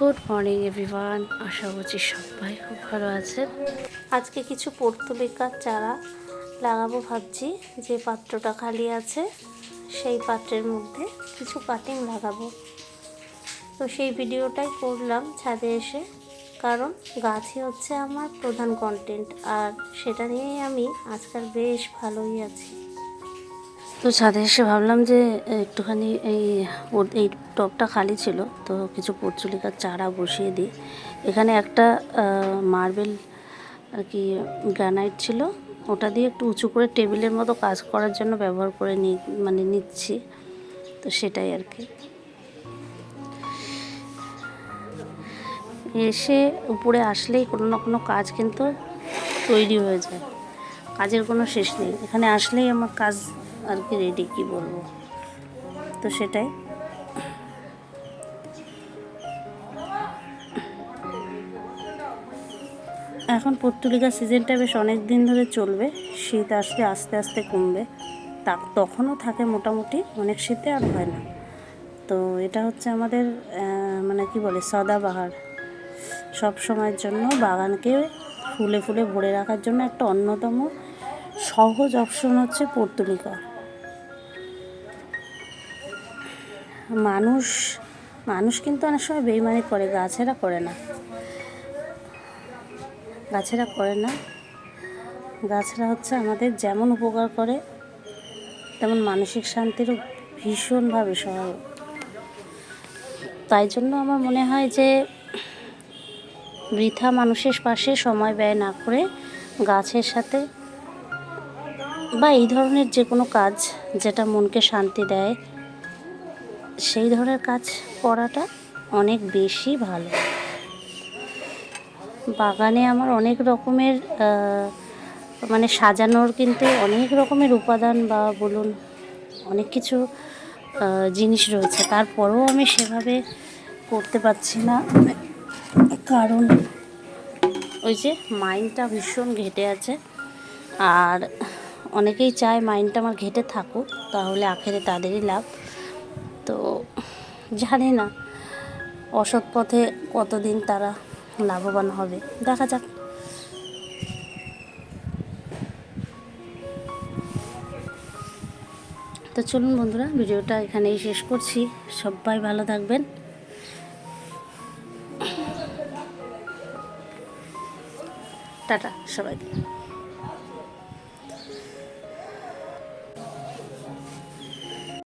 Good morning, everyone. আশা করছি সবাই খুব ভালো আছেন। আজকে কিছু পর্তুলিকার চারা লাগাবো ভাবছি। যে পাত্রটা খালি আছে, সেই পাত্রের মধ্যে কিছু কাটিং লাগাবো। তো সেই ভিডিওটাই করলাম ছাদে এসে। কারণ গাছই হচ্ছে আমার প্রধান কন্টেন্ট আর সেটা নিয়েই আমি আজকাল বেশ ভালোই আছি। তো ছাদে এসে ভাবলাম যে একটুখানি এই এই টবটা খালি ছিল, তো কিছু পর্চুলিকার চারা বসিয়ে দিই। এখানে একটা মার্বেল, আর কি, গ্রানাইট ছিল। ওটা দিয়ে একটু উঁচু করে টেবিলের মতো কাজ করার জন্য ব্যবহার করে নি মানে নিচ্ছি, তো সেটাই আর কি। এসে উপরে আসলেই কোনো না কোনো কাজ কিন্তু তৈরি হয়ে যায়। কাজের কোনো শেষ নেই। এখানে আসলেই আমার কাজ আর কি রেডি কি বলব? তো সেটাই। এখন পর্তুলিকা সিজনটা বেশ অনেক দিন ধরে চলবে। শীত আসলে আস্তে আস্তে কমবে। তা তখনও থাকে মোটামুটি, অনেক শীতে আর হয় না। তো এটা হচ্ছে আমাদের মানে কি বলে, সদাবাহার। সব সময়ের জন্য বাগানকে ফুলে ফুলে ভরে রাখার জন্য একটা অন্যতম সহজ অপশন হচ্ছে পর্তুলিকা। মানুষ মানুষ কিন্তু অনেক সময় বেইমানি করে, গাছেরা করে না। গাছেরা করে না। গাছরা হচ্ছে আমাদের যেমন উপকার করে, তেমন মানসিক শান্তিরও ভীষণভাবে সহায়ক। তাই জন্য আমার মনে হয় যে, বৃথা মানুষের পাশে সময় ব্যয় না করে গাছের সাথে বা এই ধরনের যে কোনো কাজ যেটা মনকে শান্তি দেয় সেই ধরনের কাজ করাটা অনেক বেশি ভালো। বাগানে আমার অনেক রকমের মানে সাজানোর কিন্তু অনেক রকমের উপাদান বা বলুন অনেক কিছু জিনিস রয়েছে। তারপরেও আমি সেভাবে করতে পারছি না। কারণ ওই যে মাইন্ডটা ভীষণ ঘেটে আছে। আর অনেকেই চায় মাইন্ডটা আমার ঘেটে থাকুক, তাহলে আখেরে তাদেরই লাভ। তো জানি না, অসৎ পথে কতদিন তারা লাভবান হবে। দেখা যাক। তো চলুন বন্ধুরা, ভিডিওটা এখানেই শেষ করছি। সবাই ভালো থাকবেন। টাটা, সবাইকে।